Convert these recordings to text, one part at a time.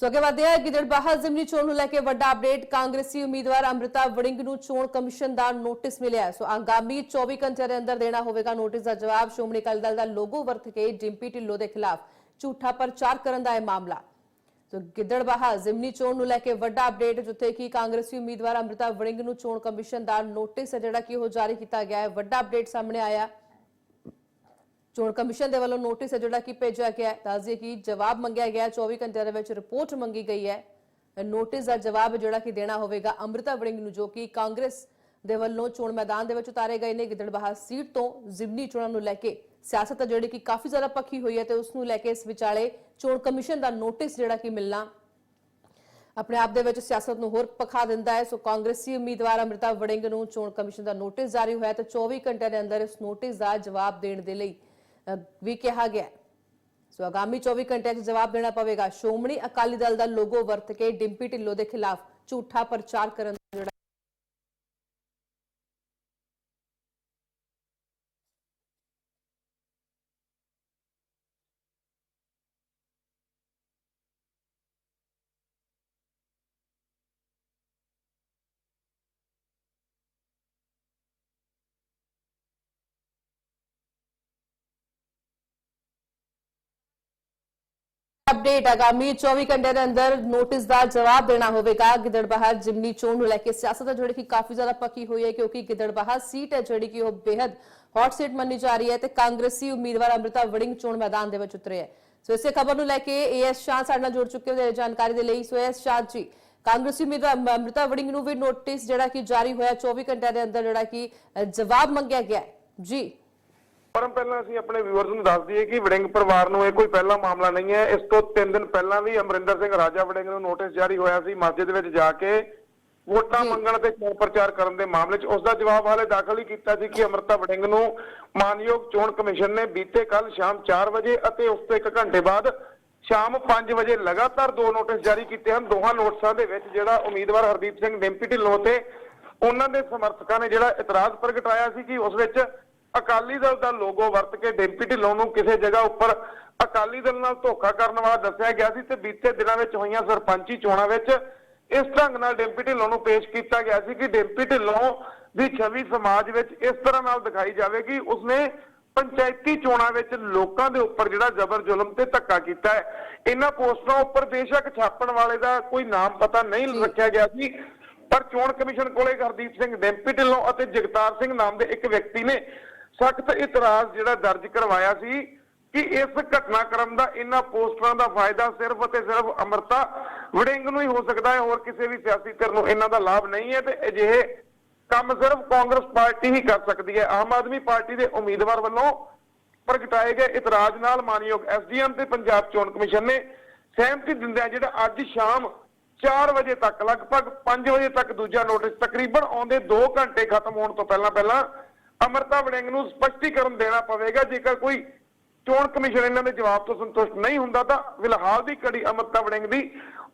ਸੋ ਅੱਗੇ ਵਧਦੇ ਹਾਂ ਗਿੱਦੜਬਾਹਾ ਜ਼ਿਮਨੀ ਚੋਣ ਨੂੰ ਵੱਡਾ ਅਪਡੇਟ ਕਾਂਗਰਸੀ ਉਮੀਦਵਾਰ ਅੰਮ੍ਰਿਤਾ ਵੜਿੰਗ ਨੂੰ ਚੋਣ ਕਮਿਸ਼ਨ ਦਾ ਨੋਟਿਸ ਮਿਲਿਆ। ਸੋ ਆਗਾਮੀ 24 ਘੰਟਿਆਂ ਦੇ ਅੰਦਰ ਦੇਣਾ ਹੋਵੇਗਾ ਨੋਟਿਸ ਦਾ ਜਵਾਬ। ਸ਼੍ਰੋਮਣੀ ਅਕਾਲੀ ਦਲ ਦਾ ਲੋਗੋ ਵਰਤ ਕੇ ਡਿੰਪੀ ਢਿੱਲੋਂ ਦੇ ਖਿਲਾਫ ਝੂਠਾ ਪ੍ਰਚਾਰ ਕਰਨ ਦਾ ਇਹ ਮਾਮਲਾ। ਸੋ ਗਿੱਦੜਬਾਹਾ ਜ਼ਿਮਨੀ ਚੋਣ ਨੂੰ ਲੈ ਕੇ ਵੱਡਾ ਅਪਡੇਟ ਜਿੱਥੇ ਕਿ ਕਾਂਗਰਸੀ ਉਮੀਦਵਾਰ ਅੰਮ੍ਰਿਤਾ ਵੜਿੰਗ ਨੂੰ ਚੋਣ ਕਮਿਸ਼ਨ ਦਾ ਨੋਟਿਸ ਹੈ, ਜਿਹੜਾ ਕਿ ਉਹ ਜਾਰੀ ਕੀਤਾ ਗਿਆ ਹੈ। ਵੱਡਾ ਅਪਡੇਟ ਸਾਹਮਣੇ ਆਇਆ। ਚੋਣ ਕਮਿਸ਼ਨ ਦੇ ਵੱਲੋਂ ਨੋਟਿਸ ਹੈ ਜਿਹੜਾ ਕਿ ਭੇਜਿਆ ਗਿਆ ਹੈ। ਦੱਸਦੀਏ ਕਿ ਜਵਾਬ ਮੰਗਿਆ ਗਿਆ ਹੈ, 24 ਘੰਟਿਆਂ ਦੇ ਵਿੱਚ ਰਿਪੋਰਟ ਮੰਗੀ ਗਈ ਹੈ। ਨੋਟਿਸ ਦਾ ਜਵਾਬ ਜਿਹੜਾ ਕਿ ਦੇਣਾ ਹੋਵੇਗਾ ਅੰਮ੍ਰਿਤਾ ਵੜਿੰਗ ਨੂੰ ਜੋ ਕਿ ਕਾਂਗਰਸ ਦੇ ਵੱਲੋਂ ਚੋਣ ਮੈਦਾਨ ਦੇ ਵਿੱਚ ਉਤਾਰੇ ਗਏ ਨੇ। ਗਿੱਦੜਬਾਹਾ ਸੀਟ ਤੋਂ ਜ਼ਿਮਨੀ ਚੋਣਾਂ ਨੂੰ ਲੈ ਕੇ ਸਿਆਸਤ ਜਿਹੜੀ ਕਿ ਕਾਫੀ ਜ਼ਿਆਦਾ ਪੱਖੀ ਹੋਈ ਹੈ ਤੇ ਉਸ ਨੂੰ ਲੈ ਕੇ ਇਸ ਵਿਚਾਲੇ ਚੋਣ ਕਮਿਸ਼ਨ ਦਾ ਨੋਟਿਸ ਜਿਹੜਾ ਕਿ ਮਿਲਣਾ ਆਪਣੇ ਆਪ ਦੇ ਵਿੱਚ ਸਿਆਸਤ ਨੂੰ ਹੋਰ ਪਖਾ ਦਿੰਦਾ ਹੈ। ਸੋ ਕਾਂਗਰਸੀ ਉਮੀਦਵਾਰ ਅੰਮ੍ਰਿਤਾ ਵੜਿੰਗ ਨੂੰ ਚੋਣ ਕਮਿਸ਼ਨ ਦਾ ਨੋਟਿਸ ਜਾਰੀ ਹੋਇਆ ਤੇ 24 ਘੰਟਿਆਂ ਦੇ ਅੰਦਰ ਇਸ ਨੋਟਿਸ ਦਾ ਜਵਾਬ ਦੇਣ ਦੇ ਲਈ ਵੀ ਕਿਹਾ ਗਿਆ ਸੋ ਆਗਾਮੀ 24 ਘੰਟਿਆਂ 'ਚ ਜਵਾਬ ਦੇਣਾ ਪਵੇਗਾ। ਸ਼੍ਰੋਮਣੀ ਅਕਾਲੀ ਦਲ ਦਾ ਲੋਗੋ ਵਰਤ ਕੇ ਡਿੰਪੀ ਢਿੱਲੋਂ ਦੇ ਖਿਲਾਫ ਝੂਠਾ ਪ੍ਰਚਾਰ ਕਰਨ ਦਾ ਜਿਹੜਾ ਅਪਡੇਟ ਆਗਾਮੀ 24 ਘੰਟੇ ਦੇ ਅੰਦਰ ਨੋਟਿਸ ਦਾ ਜਵਾਬ ਦੇਣਾ ਹੋਵੇਗਾ ਗਿੱਦੜਬਾਹਾ ਜਿਮਨੀ ਚੋਣ ਨੂੰ ਲੈ ਕੇ ਸਿਆਸਤ ਹੈ ਜਿਹੜੀ ਕਿ ਕਾਫੀ ਜ਼ਿਆਦਾ ਪੱਕੀ ਹੋਈ ਹੈ ਕਿਉਂਕਿ ਗਿੱਦੜਬਾਹਾ ਸੀਟ ਹੈ ਜਿਹੜੀ ਕਿ ਉਹ ਬੇहद ਹੌਟ ਸੀਟ ਮੰਨੀ ਜਾ ਰਹੀ ਹੈ ਤੇ ਕਾਂਗਰਸੀ ਉਮੀਦਵਾਰ ਅੰਮ੍ਰਿਤਾ ਵੜਿੰਗ ਚੋਣ ਮੈਦਾਨ ਦੇ ਵਿੱਚ ਉਤਰੇ ਹੈ ਸੋ ਇਸੇ ਖਬਰ ਨੂੰ ਲੈ ਕੇ ਏਐਸ ਸ਼ਾਹ ਸਾਡੇ ਨਾਲ ਜੁੜ ਚੁੱਕੇ ਹੋਏ ਜਾਣਕਾਰੀ ਦੇ ਲਈ ਸੋ ਏਐਸ ਸ਼ਾਹ ਜੀ ਕਾਂਗਰਸੀ ਉਮੀਦਵਾਰ ਅੰਮ੍ਰਿਤਾ ਵੜਿੰਗ ਨੂੰ ਵੀ ਨੋਟਿਸ ਜਿਹੜਾ ਕਿ ਜਾਰੀ ਹੋਇਆ 24 ਘੰਟਿਆਂ ਦੇ ਅੰਦਰ ਜਿਹੜਾ ਕਿ ਅ, ਜਵਾਬ ਮੰਗਿਆ ਗਿਆ ਹੈ ਜੀ ਪਰਮ ਪਹਿਲਾਂ ਅਸੀਂ ਆਪਣੇ ਵਿਊਅਰਸ ਨੂੰ ਦੱਸ ਦਈਏ ਕਿ ਵੜਿੰਗ ਪਰਿਵਾਰ ਨੂੰ ਇਹ ਕੋਈ ਪਹਿਲਾ ਮਾਮਲਾ ਨਹੀਂ ਹੈ। ਇਸ ਤੋਂ 3 ਦਿਨ ਪਹਿਲਾਂ ਵੀ ਅਮਰਿੰਦਰ ਸਿੰਘ ਰਾਜਾ ਵੜਿੰਗ ਨੂੰ ਨੋਟਿਸ ਜਾਰੀ ਹੋਇਆ ਸੀ ਮਸਜਿਦ ਵਿੱਚ ਜਾ ਕੇ ਵੋਟਾਂ ਮੰਗਣ ਤੇ ਚੋਣ ਪ੍ਰਚਾਰ ਕਰਨ ਦੇ ਮਾਮਲੇ 'ਚ। ਉਸ ਦਾ ਜਵਾਬ ਹਾਲੇ ਦਾਖਲ ਹੀ ਕੀਤਾ ਸੀ ਕਿ ਅਮਰਤਾ ਵੜਿੰਗ ਨੂੰ ਮਾਨਯੋਗ ਚੋਣ ਕਮਿਸ਼ਨ ਨੇ ਬੀਤੇ ਕੱਲ ਸ਼ਾਮ 4 ਵਜੇ ਅਤੇ ਉਸ ਤੋਂ 1 ਘੰਟੇ ਬਾਅਦ ਸ਼ਾਮ 5 ਵਜੇ ਲਗਾਤਾਰ ਦੋ ਨੋਟਿਸ ਜਾਰੀ ਕੀਤੇ ਹਨ। ਦੋਹਾਂ ਨੋਟਿਸਾਂ ਦੇ ਵਿੱਚ ਜਿਹੜਾ ਉਮੀਦਵਾਰ ਹਰਦੀਪ ਸਿੰਘ ਡਿੰਪੀ ਢਿੱਲੋਂ ਤੇ ਉਹਨਾਂ ਦੇ ਸਮਰਥਕਾਂ ਨੇ ਜਿਹੜਾ ਇਤਰਾਜ਼ ਪ੍ਰਗਟਾਇਆ ਸੀ ਕਿ ਉਸ ਵਿੱਚ ਅਕਾਲੀ ਦਲ ਦਾ ਲੋਗੋ ਵਰਤ ਕੇ ਡਿੰਪੀ ਢਿੱਲੋਂ ਨੂੰ ਕਿਸੇ ਜਗ੍ਹਾ ਉੱਪਰ ਅਕਾਲੀ ਦਲ ਨਾਲ ਧੋਖਾ ਕਰਨ ਵਾਲਾ ਦੱਸਿਆ ਗਿਆ ਸੀ ਤੇ ਬੀਤੇ ਦਿਨਾਂ ਵਿੱਚ ਹੋਈਆਂ ਸਰਪੰਚੀ ਚੋਣਾਂ ਵਿੱਚ ਇਸ ਢੰਗ ਨਾਲ ਡਿੰਪੀ ਢਿੱਲੋਂ ਨੂੰ ਪੇਸ਼ ਕੀਤਾ ਗਿਆ ਸੀ ਕਿ ਡਿੰਪੀ ਢਿੱਲੋਂ ਦੀ ਛਵੀ ਸਮਾਜ ਵਿੱਚ ਇਸ ਤਰ੍ਹਾਂ ਨਾਲ ਦਿਖਾਈ ਜਾਵੇਗੀ ਉਸਨੇ ਪੰਚਾਇਤੀ ਚੋਣਾਂ ਵਿੱਚ ਲੋਕਾਂ ਦੇ ਉੱਪਰ ਜਿਹੜਾ ਜ਼ਬਰ ਜ਼ੁਲਮ ਤੇ ਧੱਕਾ ਕੀਤਾ ਹੈ। ਇਹਨਾਂ ਪੋਸਟਰਾਂ ਉੱਪਰ ਬੇਸ਼ੱਕ ਛਾਪਣ ਵਾਲੇ ਦਾ ਕੋਈ ਨਾਮ ਪਤਾ ਨਹੀਂ ਰੱਖਿਆ ਗਿਆ ਸੀ ਪਰ ਚੋਣ ਕਮਿਸ਼ਨ ਕੋਲੇ ਹਰਦੀਪ ਸਿੰਘ ਡਿੰਪੀ ਢਿੱਲੋਂ ਅਤੇ ਜਗਤਾਰ ਸਿੰਘ ਨਾਮ ਦੇ ਇੱਕ ਵਿਅਕਤੀ ਨੇ ਸਖਤ ਇਤਰਾਜ਼ ਜਿਹੜਾ ਦਰਜ ਕਰਵਾਇਆ ਸੀ ਕਿ ਇਸ ਘਟਨਾਕ੍ਰਮ ਦਾ ਇਹਨਾਂ ਪੋਸਟਰਾਂ ਦਾ ਫਾਇਦਾ ਸਿਰਫ ਅਤੇ ਸਿਰਫ ਅਮਰਤਾ ਵੜਿੰਗ ਨੂੰ ਹੀ ਹੋ ਸਕਦਾ ਹੈ, ਹੋਰ ਕਿਸੇ ਵੀ ਸਿਆਸੀ ਧਿਰ ਨੂੰ ਇਹਨਾਂ ਦਾ ਲਾਭ ਨਹੀਂ ਹੈ ਤੇ ਅਜਿਹੇ ਕੰਮ ਸਿਰਫ ਕਾਂਗਰਸ ਪਾਰਟੀ ਹੀ ਕਰ ਸਕਦੀ ਹੈ। ਆਮ ਆਦਮੀ ਪਾਰਟੀ ਦੇ ਉਮੀਦਵਾਰ ਵੱਲੋਂ ਪ੍ਰਗਟਾਏ ਗਏ ਇਤਰਾਜ਼ ਨਾਲ ਮਾਨਯੋਗ ਐਸਡੀਐਮ ਤੇ ਪੰਜਾਬ ਚੋਣ ਕਮਿਸ਼ਨ ਨੇ ਸਹਿਮਤੀ ਦਿੰਦਿਆਂ ਜਿਹੜਾ ਅੱਜ ਸ਼ਾਮ 4 ਵਜੇ ਤੱਕ, ਲਗਭਗ 5 ਵਜੇ ਤੱਕ ਦੂਜਾ ਨੋਟਿਸ ਤਕਰੀਬਨ ਆਉਂਦੇ 2 ਘੰਟੇ ਖਤਮ ਹੋਣ ਤੋਂ ਪਹਿਲਾਂ ਪਹਿਲਾਂ ਅਮਰਤਾ ਵੜਿੰਗ ਨੂੰ ਸਪਸ਼ਟੀਕਰਨ ਦੇਣਾ ਪਵੇਗਾ। ਜੇਕਰ ਕੋਈ ਚੋਣ ਕਮਿਸ਼ਨ ਇਹਨਾਂ ਦੇ ਜਵਾਬ ਤੋਂ ਸੰਤੁਸ਼ਟ ਨਹੀਂ ਹੁੰਦਾ, ਤਾਂ ਫਿਲਹਾਲ ਦੀ ਕੜੀ ਅਮਰਤਾ ਵੜਿੰਗ ਦੀ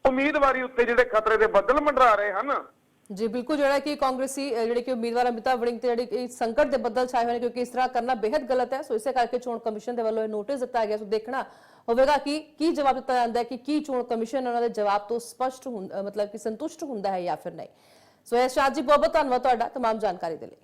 ਉਮੀਦਵਾਰੀ ਉੱਤੇ ਜਿਹੜੇ ਖਤਰੇ ਦੇ ਬੱਦਲ ਮੰਡਰਾ ਰਹੇ ਹਨ। ਜੀ, ਬਿਲਕੁਲ ਜਿਹੜਾ ਕਿ ਕਾਂਗਰਸੀ ਜਿਹੜੇ ਕਿ ਉਮੀਦਵਾਰ ਅਮਿਤਾ ਵੜਿੰਗ ਤੇ ਜਿਹੜੇ ਸੰਕਟ ਦੇ ਬੱਦਲ ਛਾਏ ਹੋਏ ਨੇ, ਕਿਉਂਕਿ ਇਸ ਤਰ੍ਹਾਂ ਕਰਨਾ ਬੇहद ਗਲਤ ਹੈ। ਸੋ ਇਸੇ ਕਰਕੇ ਚੋਣ ਕਮਿਸ਼ਨ ਦੇ ਵੱਲੋਂ ਇਹ ਨੋਟਿਸ ਦਿੱਤਾ ਗਿਆ। ਸੋ ਦੇਖਣਾ ਹੋਵੇਗਾ ਕਿ ਕੀ ਜਵਾਬ ਦਿੱਤਾ ਜਾਂਦਾ ਹੈ, ਕਿ ਕੀ ਚੋਣ ਕਮਿਸ਼ਨ ਉਹਨਾਂ ਦੇ ਜਵਾਬ ਤੋਂ ਸਪਸ਼ਟ ਮਤਲਬ ਕਿ ਸੰਤੁਸ਼ਟ ਹੁੰਦਾ ਹੈ ਜਾਂ ਫਿਰ ਨਹੀਂ। ਸੋ ਇਹ ਸ਼ਾਹ ਜੀ ਬਹੁਤ ਬਹੁਤ ਧੰਨਵਾਦ ਤੁਹਾਡਾ तमाम ਜਾਣਕਾਰੀ ਦੇ ਲਈ।